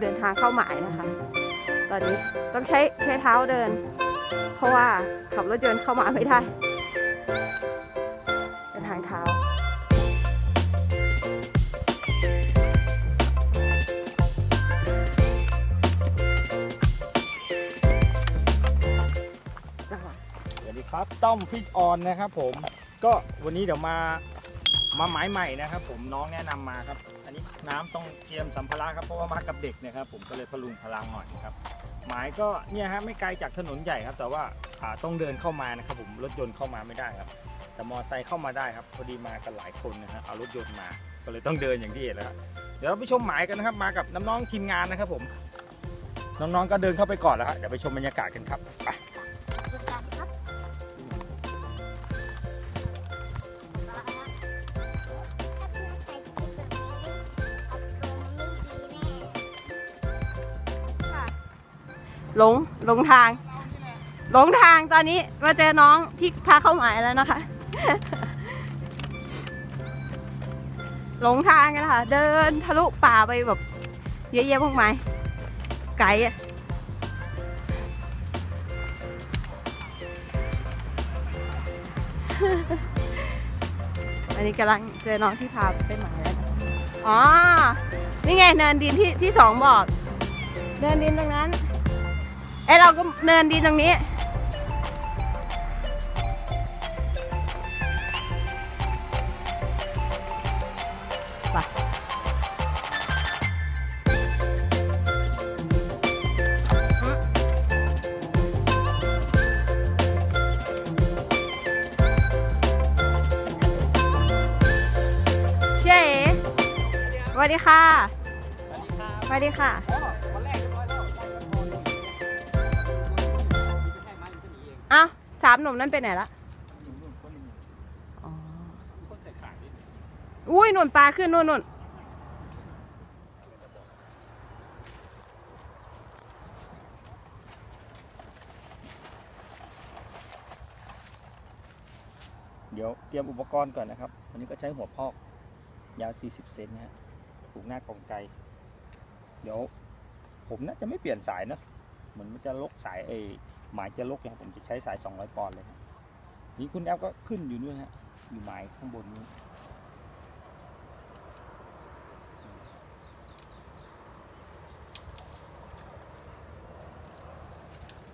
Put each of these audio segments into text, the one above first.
เดินทางเข้าหมายนะคะ ตอนนี้ต้องใช้ใช้เท้าเดิน เพราะว่าขับรถยนต์เข้ามาไม่ได้เดินทางเท้าสวัสดีครับต้อมฟิชออนนะครับผมก็วันนี้เดี๋ยวมามาหมายใหม่นะครับผมน้องแนะนำมาครับ นนี้น้ำต้องเตรียมสัมภาระครับเพราะว่ามากับเด็กนะครับผมก็เลยพลุงพลังหน่อยครับหมายก็เนี่ยฮะไม่ไกลจากถนนใหญ่ครับ แต่ว่าต้องเดินเข้ามานะครับผมรถยนต์เข้ามาไม่ได้ครับ แต่มอไซค์เข้ามาได้ครับพอดีมากันหลายคนนะฮะเอารถยนต์มาก็เลยต้องเดินอย่างที่เห็นแล้วครับเดี๋ยวเราไปชมหมายกันนะครับ มากับน้องๆทีมงานนะครับผม น้องๆก็เดินเข้าไปก่อนแล้วครับเดี๋ยวไปชมบรรยากาศกันครับไป หลงหลงทาง หลงทางตอนนี้มาเจอน้องที่พาเข้าหมายแล้วนะคะ หลงทางกันค่ะ เดินทะลุป่าไปแบบ เยอะแยะพวกไม้ไกลอะอันนี้กำลังเจอน้องที่พาไปหมายแล้วอ๋อ นี่ไงเนินดินที่ที่สองบอก เนินดินตรงนั้น เอ้ยเราก็เนินดินตรงนี้ ไปเจ๊สวัสดีค่ะ สวัสดีค่ะอ้ามหนุ่มนั่นไปไหนละอ๋ออุ้ยหนุ่นปลาขึ้นนู่นนู่นเดี๋ยวเตรียมอุปกรณ์ก่อนนะครับ วันนี้ก็ใช้หัวพอกยาว 40 เซนนะฮะผูกหน้ากองไก เดี๋ยวผมน่าจะไม่เปลี่ยนสายนะ เหมือนมันจะลกสายเอ หมายจะลกเนี่ยผมจะใช้สาย 200 ปอนด์เลยครับนี่คุณแอฟก็ขึ้นอยู่ด้วยฮะอยู่หมายข้างบนนี้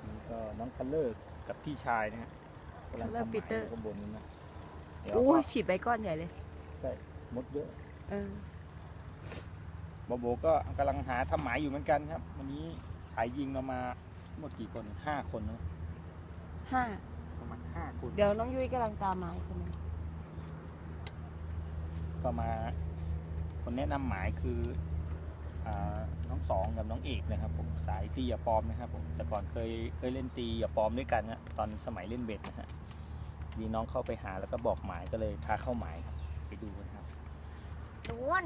นี่ก็น้องคัลเลอร์กับพี่ชายนะฮะกำลังทำหมายอยู่ข้างบนนี้นะเดี๋ยวอู้ก็ยฉีดใบก้อนใหญ่เลยมดเยอะเออโบโบก็กำลังหาทำหมายอยู่เหมือนกันครับ วันนี้สายยิงเรามาทั้ง หมดกี่คนห้าคนนะห้าประมาณห้าคนเดี๋ยวน้องยุ้ยกำลังตามมาอีกคนนึงก็มา คนแนะนำหมายคืออ่าน้องสองกับน้องเอกนะครับผมสายตีอย่าปลอมนะครับผมแต่ก่อนเคยเคยเล่นตีอย่าปลอมด้วยกันนะตอนสมัยเล่นเบ็ดนะฮะดีน้องเข้าไปหาแล้วก็บอกหมายก็เลยพาเข้าหมายครับไปดูกันครับ โดน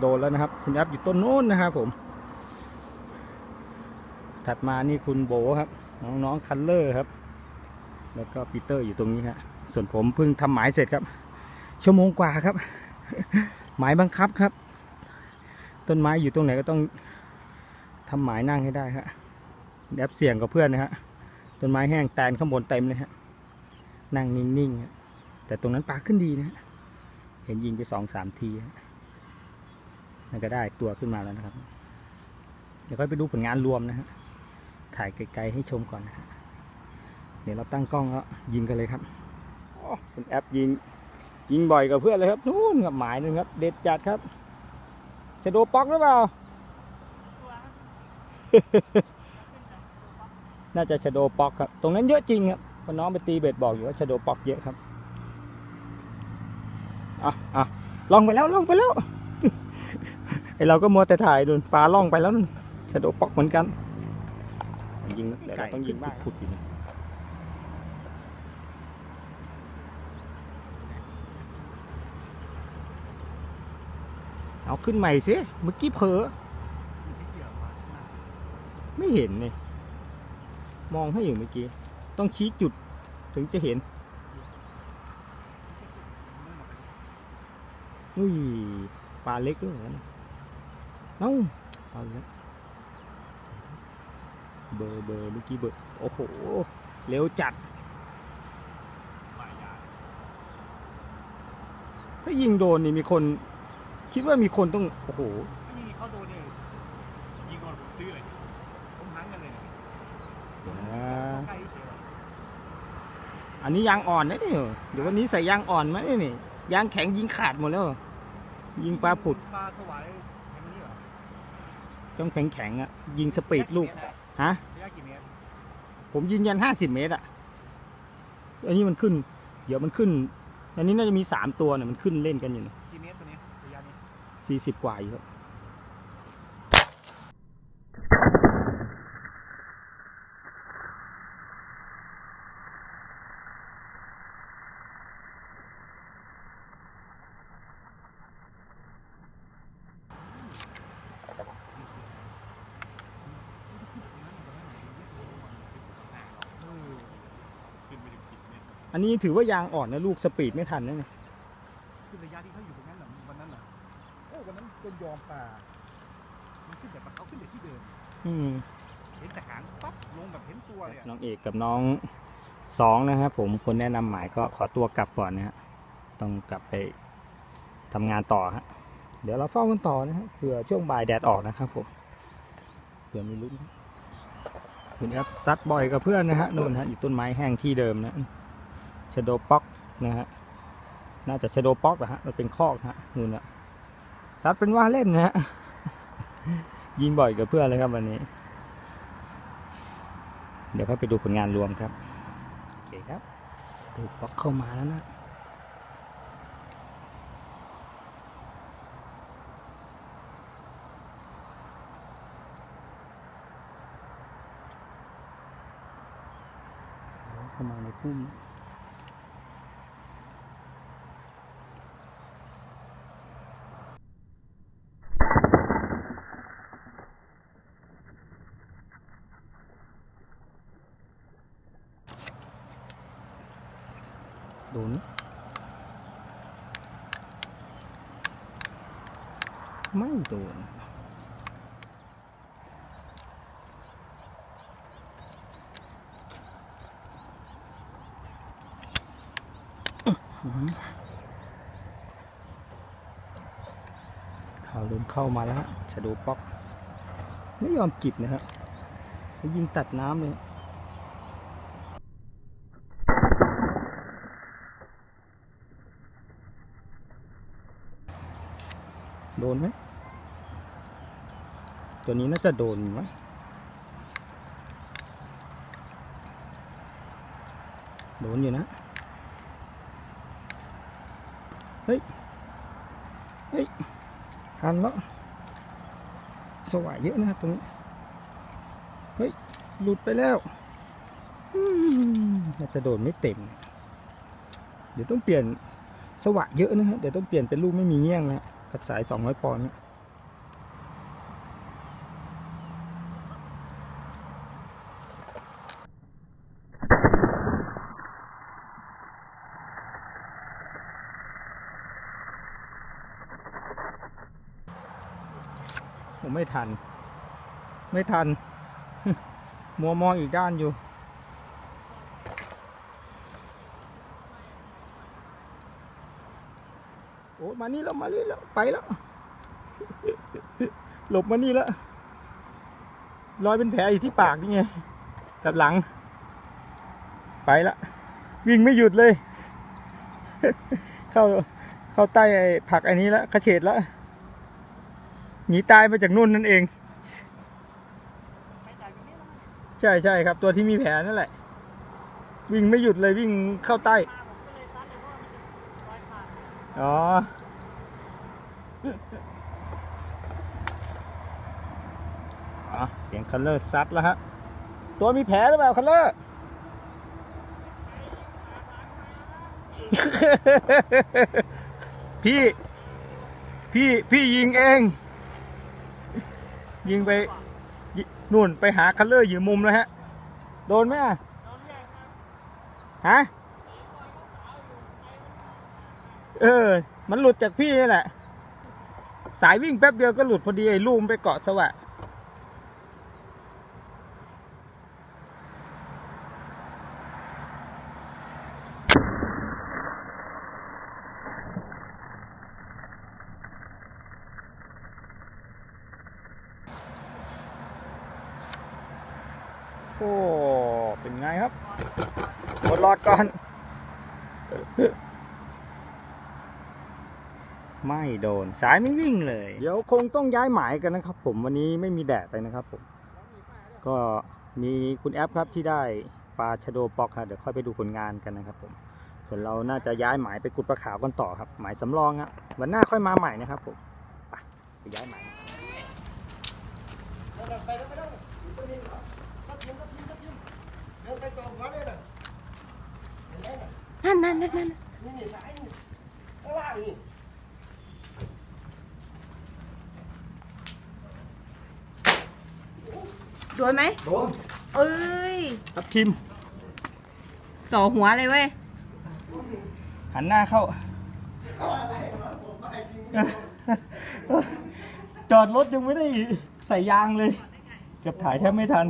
โดนแล้วนะครับ คุณแอปอยู่ต้นโน้นนะครับผม ถัดมานี่คุณโบครับ น้องๆคัลเลอร์ครับ แล้วก็ปีเตอร์อยู่ตรงนี้ฮะส่วนผมเพิ่งทำหมายเสร็จครับ ชั่วโมงกว่าครับ หมายบังคับครับ ต้นไม้อยู่ตรงไหนก็ต้องทำหมายนั่งให้ได้ครับแอบเสี่ยงกับเพื่อนนะฮะต้นไม้แห้งแตนข้างบนเต็มเลยฮะนั่งนิ่งๆแต่ตรงนั้นปลาขึ้นดีนะฮะเห็นยิงไปสองสามทีฮะ นั่นก็ได้ตัวขึ้นมาแล้วนะครับ เดี๋ยวค่อยไปดูผลงานรวมนะฮะ ถ่ายไกลๆให้ชมก่อนนะฮะ เดี๋ยวเราตั้งกล้องแล้วยิงกันเลยครับอ๋อคุณแอปยิง ยิงบ่อยกับเพื่อนเลยครับ นู่นกับหมายนึงครับ เด็ดจัดครับจะโดป๊อกหรือเปล่า น่าจะชะโดป๊อกครับ ตรงนั้นเยอะจริงครับพราะน้องไปตีเบ็ดบอกอยู่ว่าชะโดป๊อกเยอะครับ อะอะลองไปแล้วลองไปแล้ว ไอเราก็มัวแต่ถ่ายดูปลาล่องไปแล้วนู่นชะโดปอกเหมือนกัน ยิงเดี๋ยวเราต้องยิงผุดๆอยู่นะเอาขึ้นใหม่สิเมื่อกี้เผลอไม่เห็นเนี่ยมองให้อยู่เมื่อกี้ ต้องชี้จุดถึงจะเห็นอุ้ยปลาเล็กด้วยเหมือนกัน เอ้าเอาอีกแล้วเบอร์เบอร์เมื่อกี้เบอร์โอ้โห เร็วจัด ถ้ายิงโดนนี่มีคน คิดว่ามีคนต้อง โอ้โหยิงเขาโดนเนี่ยยิงก่อนผมซื้อเลยผมหาเงินเลยเนี่ยเดี๋ยวนะใกล้เฉยอันนี้ยางอ่อนนะนี่เดี๋ยววันนี้ใส่ยางอ่อนมาเนี่ยนี่ยางแข็งยิงขาดหมดแล้ว ยิงปลาผุด ปลาถวายแค่นี้เหรอ ต้องแข็งแข็งๆอะ ยิงสปีดลูก ฮะ ระยะกี่เมตรผมยืนยันห้าสิบเมตรอะ อันนี้มันขึ้น เดี๋ยวมันขึ้น อันนี้น่าจะมีสามตัวเนี่ยมันขึ้นเล่นกันอยู่กี่เมตรตัวนี้ระยะนี้สี่สิบกว่าอยู่ครับ ขึ้นไปถึงสิบเมตร อันนี้ถือว่ายางอ่อนนะลูกสปีดไม่ทันนะเนี่ยขึ้นระยะที่เขาอยู่ตรงนั้นเหรอวันนั้นเหรอโอ้วันนั้นเป็นยอมป่ามันขึ้นแต่เขาขึ้นแต่ที่เดิมอืมเห็นแต่หางปั๊บลงแบบเห็นตัวเลยอะน้องเอกกับน้องสองนะครับผมคนแนะนำหมายก็ขอตัวกลับก่อนนะฮะต้องกลับไปทำงานต่อฮะเดี๋ยวเราเฝ้ากันต่อนะฮะเผื่อช่วงบ่ายแดดออกนะครับผมเผื่อมีลุ้นคุณครับซัดบ่อยกับเพื่อนนะฮะนู่นฮะอยู่ต้นไม้แห้งที่เดิมนะ ชโดป๊อกนะฮะน่าจะชโดป๊อกนะฮะมันเป็นคอกฮะนู่นนะซัดเป็นว่าเล่นนะฮะยิงบ่อยกับเพื่อนเลยครับวันนี้ เดี๋ยวค่อยไปดูผลงานรวมครับโอเคครับดูบล็อกเข้ามาแล้วนะเข้ามาในพุ่มโดน ไม่โดนข่าวเริ่มเข้ามาแล้วชะโดป๊อกไม่ยอมจิบนะฮะยิงตัดน้ำเลยโดนไหม ตัวนี้น่าจะโดนมั้ยโดนอยู่นะ เฮ้ย เฮ้ยทันแล้วสว่ายเยอะนะตรงนี้ เฮ้ย หลุดไปแล้วน่าจะโดนไม่เต็ม เดี๋ยวต้องเปลี่ยนสว่างเยอะนะฮะ เดี๋ยวต้องเปลี่ยนเป็นลูกไม่มีเงี้ยงนะฮะกับสาย 200ปอนด์นะ ผมไม่ทัน ไม่ทัน มัวมองอีกด้านอยู่ โอ้มานี่แล้ว มานี่แล้ว ไปแล้ว หลบมานี่แล้ว รอยเป็นแผลอยู่ที่ปากนี่ไงกับหลัง ไปละ วิ่งไม่หยุดเลย เข้าเข้าใต้ไอ้ผักอันนี้แล้วกระเฉดแล้ว หนีตายมาจากนู่นนั่นเอง ใช่ใช่ครับ ตัวที่มีแผลนั่นแหละ วิ่งไม่หยุดเลยวิ่งเข้าใต้ อ๋อ เสียงคัลเลอร์ซัดแล้วฮะ ตัวมีแผลหรือเปล่าคัลเลอร์พี่ พี่ พี่ยิงเอง ยิงไปยินู่นไปหาคัลเลอร์อยู่มุมแล้วฮะ โดนไหมอะฮะเออ มันหลุดจากพี่นี่แหละ สายวิ่งแป๊บเดียวก็หลุดพอดีไอ้ลูมไปเกาะสวะ โอ้เป็นไงครับกดรอดก่อน ไม่โดนสายไม่วิ่งเลย เดี๋ยวคงต้องย้ายหมายกันนะครับ ผมวันนี้ไม่มีแดดเลยนะครับผม ก็มีคุณแอปครับที่ได้ปลาชะโดปอกครับเดี๋ยวค่อยไปดูผลงานกันนะครับ ผม ส่วนเราน่าจะย้ายหมายไปกุดปลาขาวกันต่อครับ หมายสำรองครับวันหน้าค่อยมาใหม่นะครับ ผมไปไปย้ายหมายเดิ นไปต่อหัวเลยนะนั่นนั่นนั่นนั่นนี่นี่ซ้ายนี่ข้างล่างนี่โดนไหมโดนเอ้ยครับทีมต่อหัวเลยเว้ย หันหน้าเข้า จอดรถยังไม่ได้ใส่ยางเลย เกือบถ่ายแทบไม่ทัน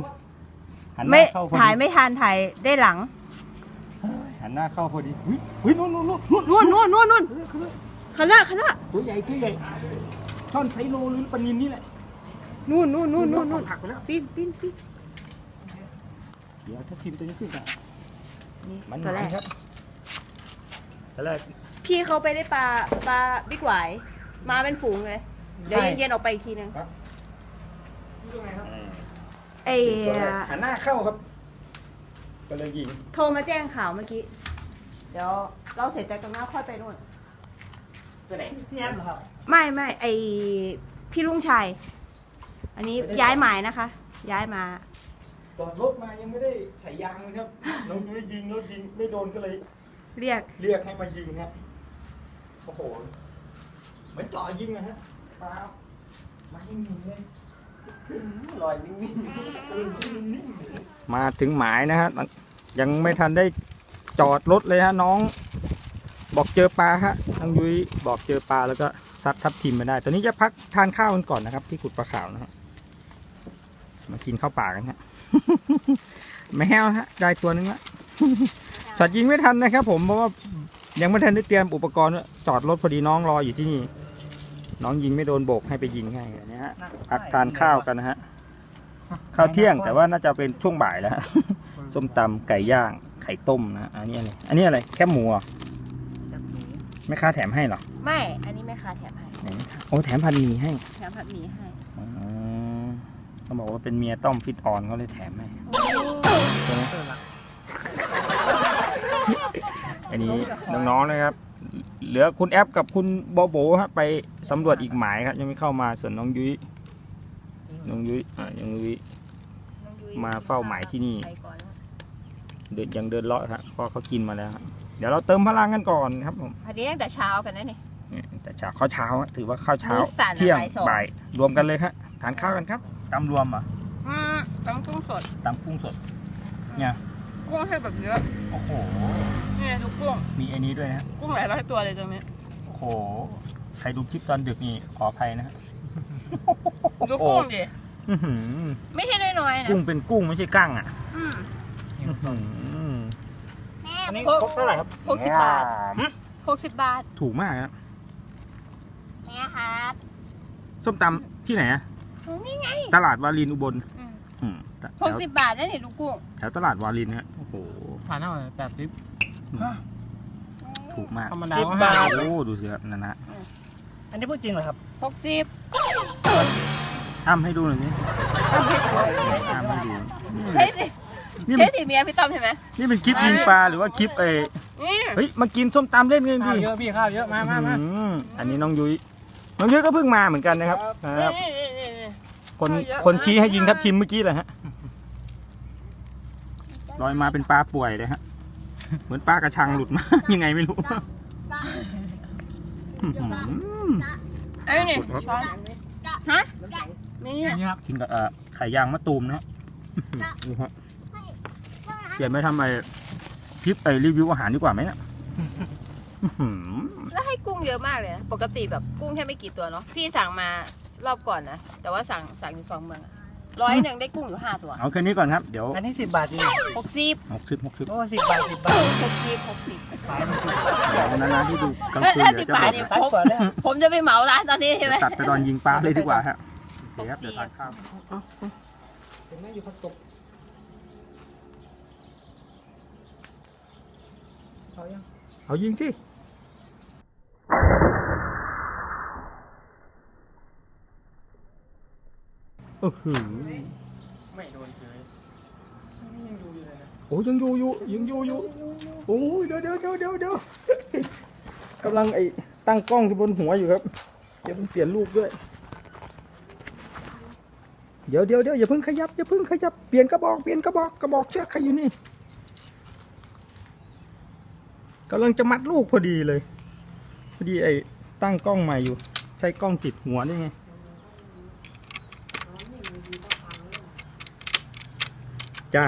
หันหไม่น้าเข้าพอถ่ายดีไม่ทันถ่ายได้หลัง หันหน้าเข้าพอดีอุ้ยอุ้ยนู่นนู่นนู่นนู่นนู่นนู่นนู่นนู่นขนาดขนาดตัวใหญ่ตัวใหญ่ช่อนไซโลหรือปลานินนี่แหละนู่นนู่นนู่นนู่นนู่นผักไปแล้วปิ้นปิ้นปิ้น เดี๋ยวถ้าทีมตัวนี้ขึ้นกันนี่มันตัวแรก ครับตัวแรก พี่เขาไปได้ปลาปลาบิ๊กหวาย มาเป็นฝูงเลย เดี๋ยวเย็นๆออกไปอีกทีนึง เอ ตัวแรกหันหน้าเข้าครับ ก็เลยยิง โทรมาแจ้งข่าวเมื่อกี้ เดี๋ยวเราเสร็จจากตรงนั้นค่อยไปนู่น ตัวไหนพี่แอมเหรอครับไม่ไม่ไอพี่ลุงชัย อันนี้ย้ายหมายนะคะ ย้ายมาจอดรถมายังไม่ได้ใส่ยางเลยครับ น้องยุ้ยยิงรถยิงไม่โดนก็เลย เรียก เรียกให้มายิงฮะโอ้โหเหมือนจ่อยิงนะฮะปาบมายิงเลย ลอยนิ่งมาถึงหมายนะฮะยังไม่ทันได้จอดรถเลยฮะน้อง บอกเจอปลาฮะน้องยุ้ยบอกเจอปลาแล้วก็ซัดทับทิมมาได้ ตอนนี้จะพักทานข้าวกันก่อนนะครับ ที่ขุดปลาขาวนะฮะมากินข้าวป่ากันฮะไม่แห้วฮะได้ตัวนึงละช็อตยิงไม่ทันนะครับ ผมเพราะว่ายังไม่ทันได้เตรียมอุปกรณ์จอดรถพอดีน้องรออยู่ที่นี่ น้องยิงไม่โดนโบกให้ไปยิงให้อันนี้ฮะพักทานข้าวกันนะฮะข้าวเที่ยงแต่ว่าน่าจะเป็นช่วงบ่ายแล้วฮะส้มตำไก่ย่างไข่ต้มนะฮะอันนี้อะไรอันนี้อะไรแคบหมูเหรอไม่ค่าแถมให้เหรอไม่ อันนี้แม่ค้าแถมให้ไหนโอ้แถมพันหมีให้แถมผัดหมี่ให้อ๋อเขาบอกว่าเป็นเมียต้อมฟิตออนเขาเลยแถมให้อันนี้น้องๆนะครับ เหลือคุณแอปกับคุณโบโบฮะไปสำรวจอีกหมายครับ ยังไม่เข้ามาส่วนน้องยุ้ยน้องยุ้ยอ่าน้องยุ้ย น้องยุ้ยมาเฝ้าหมายที่นี่ ไปก่อนแล้วเดินยังเดินเลาะครับเพราะเขากินมาแล้วครับเดี๋ยวเราเติมพลังกันก่อนครับผมอันนี้ตั้งแต่เช้ากันนะนี่ เนี่ยแต่เช้าข้าวเช้าฮะถือว่าข้าวเช้ามื้อสั่นอะเที่ยงบ่ายสอง บ่ายรวมกันเลยครับทานข้าวกันครับตำรวมเหรอะอืมต้องกุ้งสดตำกุ้งสดเนี่ย กุ้งให้แบบเยอะโอ้โห นี่ดูกุ้งมีไอ้นี้ด้วยนะฮะกุ้งหลายร้อยตัวเลยตรงนี้โอ้โห ใครดูคลิปตอนดึกนี่ขออภัยนะฮะดูกุ้งดิอื้อหือไม่ใช่น้อยๆนะกุ้งเป็นกุ้งไม่ใช่กั้งอะอืม อื้อหือแม่อันนี้ครบครบเท่าไหร่ครับหกสิบบาทหึหกสิบบาทถูกมากครับแม่ครับส้มตำที่ไหนอะนี่ไง ตลาดวารินอุบลอืมอืมแถ หกวสิบบาทนั่นนี่ดูกุ้งแถวตลาดวารินฮะโอ้โหผ่านเท่าไหร่แปดสิบถูกมากธรรมดาสิบก็บาทห้าโอ้ดูสิครับนั่นนะอันนี้พูดจริงเหรอครับหกสิบอ้ำให้ดูหน่อยสิอ้ำให้ดูเฮ้ยสินี่เฮ้มันยสิเมียพี่ต้อมใช่ไหมนี่เป็นคลิปยิงปลาหรือว่าคลิปเอนี่เฮ้ยมากินส้มตำเล่นกันข้าวดิเยอะพี่ข้าวเยอะมามามาอืมอันนี้น้องยุ้ยน้องยุ้ยก็เพิ่งมาเหมือนกันนะครับครับนี่นี่นี่นี่คนคนชี้ให้ยิงทับทิมเมื่อกี้แหละฮะ ลอยมาเป็นปลาป่วยเลยฮะ เหมือนปลากระชังหลุดมา ยังไงไม่รู้อื้อหือเอ้ยนี่ช้อนฮะนี่นี่ครับกินกับเอ่อไข่ยางมะตูมนะฮะดูฮะเปลี่ยนไปทำไอ้คลิปไอ้รีวิวอาหารดีกว่าไหมเนี่ยอื้อหือแล้วให้กุ้งเยอะมากเลยนะปกติแบบกุ้งแค่ไม่กี่ตัวเนาะพี่สั่งมารอบก่อนนะแต่ว่าสั่งสั่งอยู่สองเมืองอะ ร้อยหนึ่งได้กุ้งอยู่ห้าตัวเอาแค่นี้ก่อนครับ เดี๋ยวอันนี้สิบบาทจริงหกสิบหกสิบหกสิบโอ้สิบบาทสิบบาทหกสิบหกสิบขายมันถูกนานๆที่ดูกลางเอ้ยคืนห้าเดี๋สิยบวจะบาทบอกเนี่ยตัดผมกว่าแล้วผมจะไปเหมาร้านตอนนี้ใช่ไหมตัดไปตอนยิงปลาเลยดีกว่าฮะโอเคครับเดี๋ยวทานข้าวเห็นไหมอยู่พักตกเอายังเอายิงสิ โอ้โหไม่โดนเฉยยังดูอยู่เลยนะโอ้ยังอยู่อยู่ยังอยู่อยู่โอ้ยเดี๋ยวเดี๋ยวเดี๋ยวเดี๋ยวเดี๋ยวกำลังไอ้ตั้งกล้องที่บนหัวอยู่ครับเดี๋ยวเพิ่งเปลี่ยนรูปด้วย เดี๋ยวเดี๋ยวเดี๋ยวอย่าเพิ่งขยับอย่าเพิ่งขยับเปลี่ยนกระบอกเปลี่ยนกระบอกกระบอกเชือกใครอยู่นี่กำลังจะมัดลูกพอดีเลย พอดีไอ้ตั้งกล้องใหม่อยู่ ใช้กล้องติดหัวได้ไง จ้า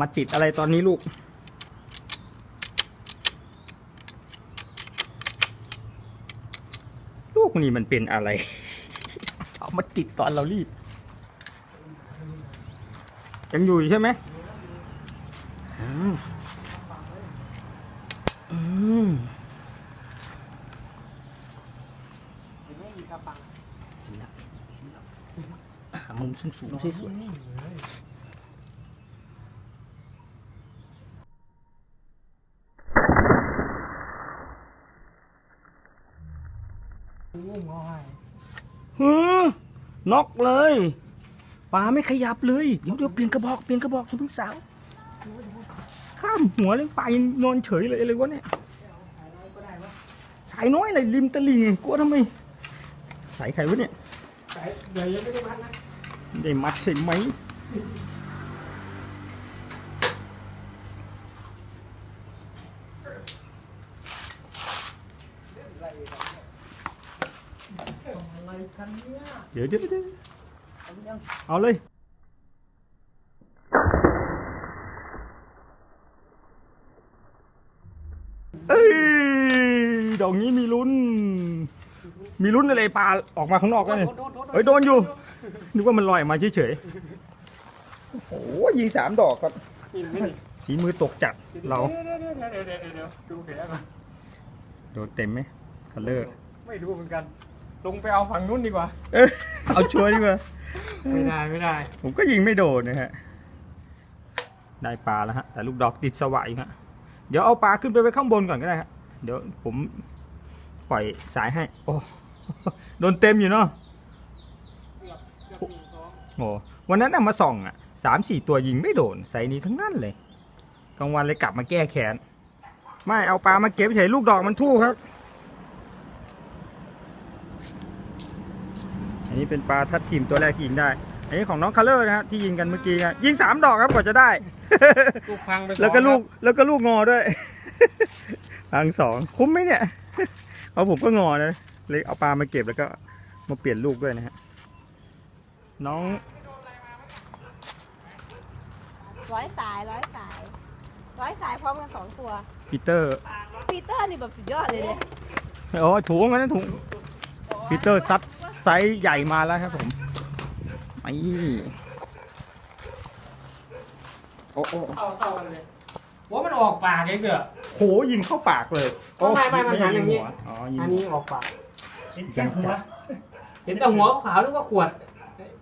มาติดอะไรตอนนี้ลูก ลูกนี่มันเป็นอะไรเอามาติดตอนเรารีบ ยังอยู่ใช่ไหมอืมอืมเห็นไหมมีกระปังหามุมสูงๆสวยนี่เลยๆฮื น็อกเลยปลาไม่ขยับเลย เดี๋ยวเดี๋ยวเปลี่ยนกระบอกเปลี่ยนกระบอกคุณพึ่งสาวข้ามหัวเลยปลายังนอนเฉยเลยอะไรวะเนี่ยสายน้อยเลยริมตะลิงกลัวทำไมสายใครวะเนี่ยสายเดี๋ยวยังไม่ได้มัดนะได้มัดใช่ไหม อะไรกันเนี่ย เดี๋ยวเดี๋ยวเดี๋ยวเอาเลยเอ้ยดอกนี้มีลุ้น มีลุ้นอะไรปลาออกมาข้างนอกแล้วเนี่ยโดนโดนเฮ้ยโดนอยู่ นึกว่ามันลอยออกมาเฉยๆโอ้โหยิงสามดอกครับกินไม่ดิฝีมือตกจัดเราเดี๋ยวเดี๋ยวเดี๋ยวเดี๋ยวเดี๋ยวเดี๋ยวดูแผลก่อนโดนเต็มไหมคัลเลอร์ไม่รู้เหมือนกัน ลงไปเอาฝั่งนู้นดีกว่า เอ้ยเอาชัวร์ดีกว่า ไม่ได้ไม่ได้ ผมก็ยิงไม่โดนนะฮะ ได้ปลาแล้วฮะ แต่ลูกดอกติดสวายฮะ เดี๋ยวเอาปลาขึ้นไปไว้ข้างบนก่อนก็ได้ฮะ เดี๋ยวผมปล่อยสายให้ โอ้ โดนเต็มอยู่เนาะ โอ้วันนั้นน่ะมาส่องอะสามสี่ตัวยิงไม่โดนใส่นี้ทั้งนั้นเลย กลางวันเลยกลับมาแก้แค้น ไม่เอาปลามาเก็บเฉยลูกดอกมันทู่ครับ นนี้เป็นปลาทัดทีมตัวแรกที่ยิงได้ อันนี้ของน้องคัลเลอร์นะฮะที่ยิงกันเมื่อกี้ครับยิงสามดอกครับกว่าจะได้ ลูกพังไปสองแล้วก็ลูกครับแล้วก็ลูกงอด้วย พังสองคุ้มไหมเนี่ย เอาผมก็งอนะเลยเอาปลามาเก็บแล้วก็มาเปลี่ยนลูกด้วยนะฮะน้องร้อยสายร้อยสายร้อยสายพร้อมกันสองตัวปีเตอร์ปีเตอร์นี่แบบสุดยอดเลยเนี่ยโอ้ถุงกันนะถุง ปีเตอร์ซัดไซส์ใหญ่มาแล้วครับผมไอ้โอ้โอ้เข้าเข้ากันเลยว่ามันออกปากไอ้เกือบ โหยิงเข้าปากเลยโอ้ไม่ไม่ไม่ใช่มันหันอย่างนี้ หัวอ๋อยิงอันหัวนี้ออกปาก เห็นแต่หัวเห็นแต่หัวขาวนึกว่าขวด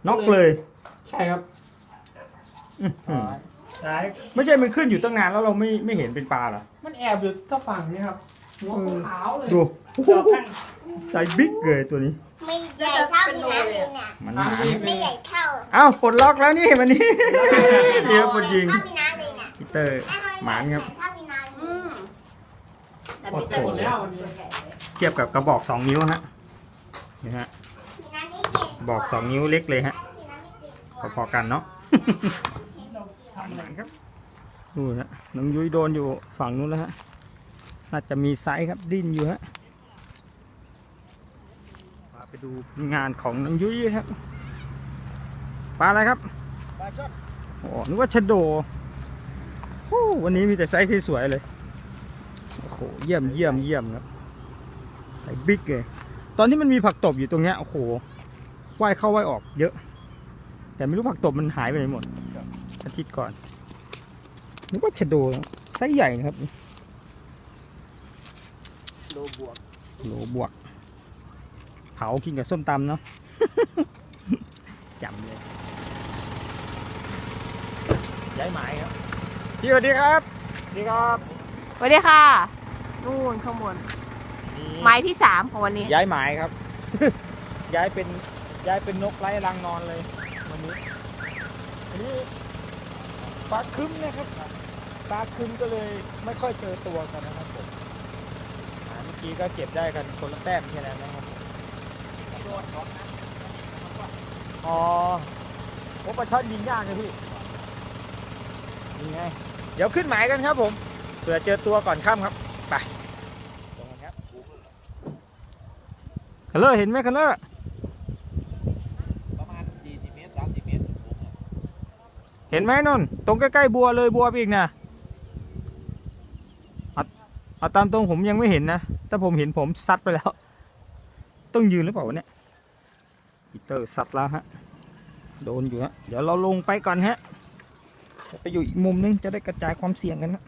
น็อกเลยใช่ครับอื้อหือซ้ายไม่ใช่มันขึ้นอยู่ตั้งนานแล้วเราไม่ไม่เห็นเป็นปลาเหรอ มันแอบอยู่ถ้าฝั่งนี้ครับ หัวขาวเลยดูดอกข้างไซส์บิ๊กเลยตัวนี้ ไม่ใหญ่เท่าพี่น้ำเลยน่ะมันหทางนานี้ไม่ใหญ่เท่าอ้าวปลดล็อกแล้วนี่วันนี้เดี๋ยวปลดยิงเท่าพี่น้ำเลยน่ะพีเตอร์หมานครับเท่าพี่น้ำเลอืยมแต่ไม่เติมหมดแล้ววันนี้เทียบกับกระบอกสองนิ้วฮะนี่ฮะพี่น้ำไม่เก่งบอกสองนิ้วเล็กเลยฮะพี่น้ำไม่เก่งพอๆกันเนาะทำอะไรครับนู่นฮะน้องยุ้ยโดนอยู่ฝั่งนู้นแล้วฮะ น่าจะมีไซส์ครับดิ้นอยู่ฮะพาไปดูงานของน้องยุ้ยครับปลาอะไรครับปลาช่อนโอ้นึกว่าชะโดโอ้วันนี้มีแต่ไซส์ที่สวยเลยโอ้โหเยี่ยมเยี่ยมเยี่ยมครับไซส์บิ๊กเลยตอนที่มันมีผักตบอยู่ตรงเนี้ยโอ้โหว่ายเข้าว่ายออกเยอะ แต่ไม่รู้ผักตบมันหายไปไหนหมดอาทิตย์ก่อนนึกว่าชะโดไซส์ใหญ่นะครับ โลบวกโหลบวก เผากินกับส้มตำเนาะจำเลย ย้ายหมายครับ พี่สวัสดีครับสวัสดีครับสวัสดีค่ะ นู่นข้างบนไม้ที่สามของวันนี้ ย้ายหมายครับ ย้ายเป็นย้ายเป็นนกไร้รังนอนเลยวันนี้อันนี้ปลาคึ้มนะครับปลาคึ้มก็เลยไม่ค่อยเจอตัวกันนะครับผมอ่าเมื่อ กี้ก็เก็บได้กันคนละแต้มแค่นั้นนะครับอ๋อโอ้ปลาช่อนยิงยากเลยพี่นี่ไงเดี๋ยวขึ้นหมายกันครับผมเผื่อเจอตัวก่อนค่ำครับไปลงกันครับคัลเลอร์เห็นไหมคัลเลอร์ประมาณ40เมตร30เมตรเห็นไหมนนท์ตรงใกล้ๆบัวเลยบัวไปอีกนะเอาเอาตามตรงผมยังไม่เห็นนะถ้า ผมเห็นผมซัดไปแล้ว ต้องยืนหรือเปล่าเนี่ยปีเตอร์ซัดแล้วฮะ โดนอยู่ฮะ เดี๋ยวเราลงไปก่อนฮะ ไปอยู่อีกมุมนึงจะได้กระจายความเสี่ยงกันนะ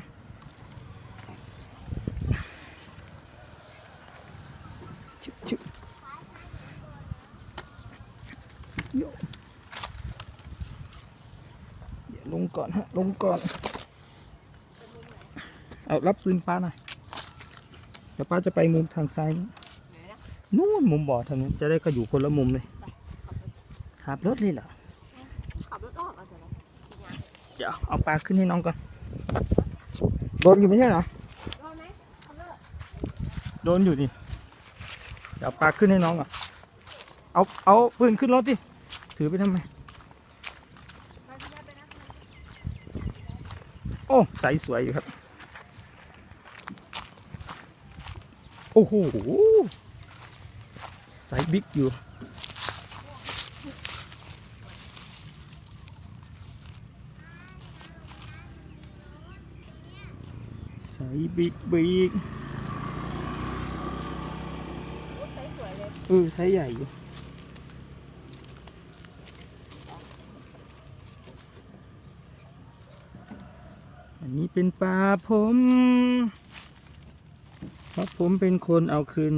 ชึบชึบโยเดี๋ยวลงก่อนฮะ ลงก่อน เอารับปืนป้าหน่อย ดี๋ยวป้าจะไปมุมทางซ้ายนู้นนู่นมุมบ่อทางนู้นจะได้ก็อยู่คนละมุมเลยขับรถเลยเหรอขับรถออกเอาจะไรเดี๋ยวเอาปลาขึ้นให้น้องก่อนโดนอยู่ไม่ใช่เหรอรอไหมโดนอยู่ดิเดี๋ยวเอาปลาขึ้นให้น้องก่อนเอาเอาปืนขึ้นรถดิถือไปทำไมโอ้ใสสวยอยู่ครับ อ้โหใสบิ๊กอยู่ใสบิ๊กบิ๊กสวยๆเลยเออไซส์ใหญ่อยู่อันนี้เป็นปลาผมเพ ราะผมเป็นคนเอาขึ้น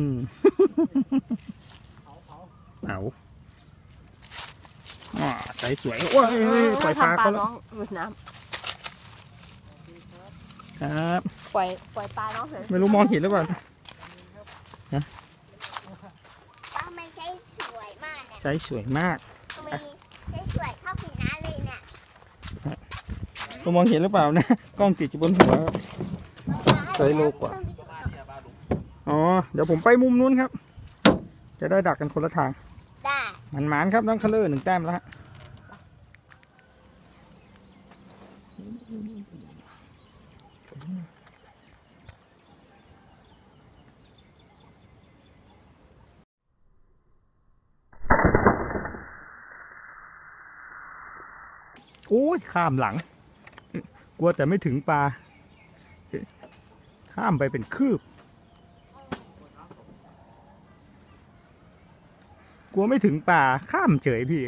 เอาอ่าใสสวยโอ้ยปล่อยปลาทำปลาเขาแล้น้วองหลุดน้ครับำปล่อยปล่อยปลาน้องเถอะไม่รู้มองเห็นหรือเปล่าทำไมใช้สวยมากเนี่ยไซส์สวยมากทำไมใช้สวยเท่าพี่น้าเลยเนี่ยเรามองเห็นหรือเปล่านะ กล้องติดอยู่บนหัวใส่โลกว่า อ๋อ เดี๋ยวผมไปมุมนู้นครับ จะได้ดักกันคนละทางได้มันหมานครับน้องคัลเลอร์หนึ่งแต้มแล้วฮะโอ้ยข้ามหลัง กลัวแต่ไม่ถึงปลา ข้ามไปเป็นคืบ ลัวไม่ถึงป่าข้ามเฉยพี่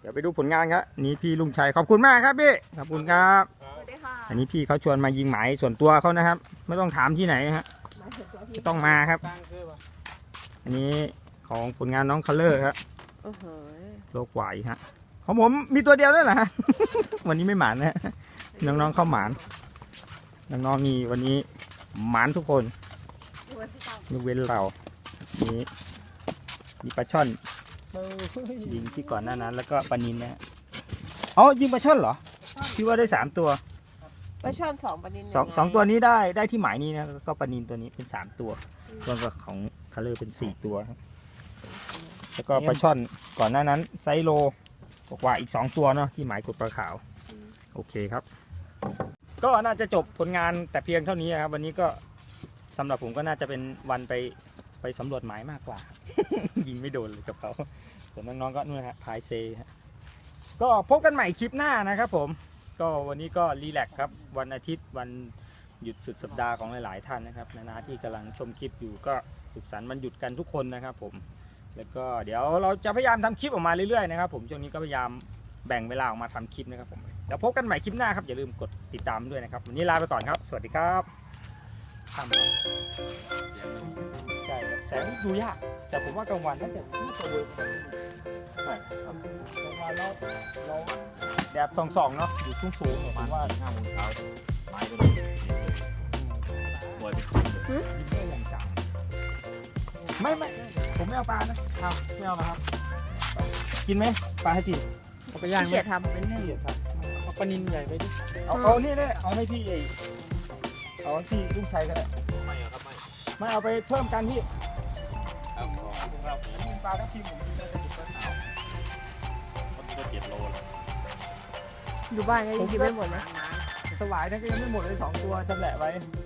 เดี๋ยวไปดูผลงานครับนี่พี่ลุงชัยขอบคุณมากครับพี่ขอบคุณครับ สวัสดีค่ะอันนี้พี่เขาชวนมายิงหมายส่วนตัวเขานะครับ ไม่ต้องถามที่ไหนฮะมาเถอะตัวพี่ต้องมาครับ ตั้งคือว่าอันนี้ของผลงานน้องคัลเลอร์ครับโอ้โหโลกวายฮะของผมมีตัวเดียวด้วยเหรอฮะ วันนี้ไม่หมานนะฮะน้องๆเข้าหมานน้องๆนี่วันนี้หมานทุกคนดูไว้พี่ตั้ง ยกเว้นเรานี่มีปลาช่อนเออยิงที่ก่อนหน้านั้น แล้วก็ปลานินนะฮะอ๋อยิงปลาช่อนเหรอพี่ว่าได้สามตัวปลาช่อนสองปลานินสองยัไสองตัวนี้ได้ได้ที่หมายนี้นะแล้วก็ปลานินตัวนี้เป็นสามตัวส่วนของคัลเลอร์เป็นสี่ตัวครับแล้วก็ปลาช่อนก่อนหน้านั้นไซส์โลกว่าๆอีกสองตัวเนาะที่หมายกดปลาขาว โอเคครับ ก็น่าจะจบผลงานแต่เพียงเท่านี้ครับ วันนี้ก็ สำหรับผมก็น่าจะเป็นวันไปไปสำรวจหมายมากกว่า ยิงไม่โดนเลยกับเขาส่วนน้องๆก็นู่นฮะพายเซฮะก็พบกันใหม่คลิปหน้านะครับผมก็วันนี้ก็รีแลกซ์ครับ วันอาทิตย์วันหยุดสุดสัปดาห์ของหลายๆท่านนะครับ นานาที่กำลังชมคลิปอยู่ก็สุขสันต์วันหยุดกันทุกคนนะครับผมแล้วก็เดี๋ยวเราจะพยายามทำคลิปออกมาเรื่อยๆนะครับผมช่วงนี้ก็พยายามแบ่งเวลาออกมาทำคลิปนะครับผมเดี๋ยวพบกันใหม่คลิปหน้าครับอย่าลืมกดติดตามด้วยนะครับวันนี้ลาไปก่อนครับ สวัสดีครับ ทำใช่ครับแสงดูยาก แต่ผมว่ากลางวันน่าจะน่าจะเวิร์กใช่ครับกลางวันเราเราแดดส่องๆเนาะอยู่สูงๆผมาณว่าห้าโมงเช้าไม้ก็เลยบอยไปกินเลยได้อย่างจังไม่ไม่ผมไม่เอาปลานะเอาไม่เอานะครับ กินไหมปลาให้กินเอาไปย่างไหมเกียจทำเป็นไม่เหยียดครับเอาปลานินใหญ่ไปดิเอาเอานี่เนี่ยเอาให้พี่ไอ้ เอาให้พี่ลุงชัยก็ได้ไม่อะครับไม่ไม่เอาไปเพิ่มกันพี่ครับขอบคุณครับกินปลาทั้งทีมผมกินได้แต่ติดปลาขาวมันก็เจ็ดโลแล้วอยู่บ้านก็ยังกินไม่หมดเลยสวายนั่นก็ยังไม่หมดเลยสองตัวจำแหละไว้เ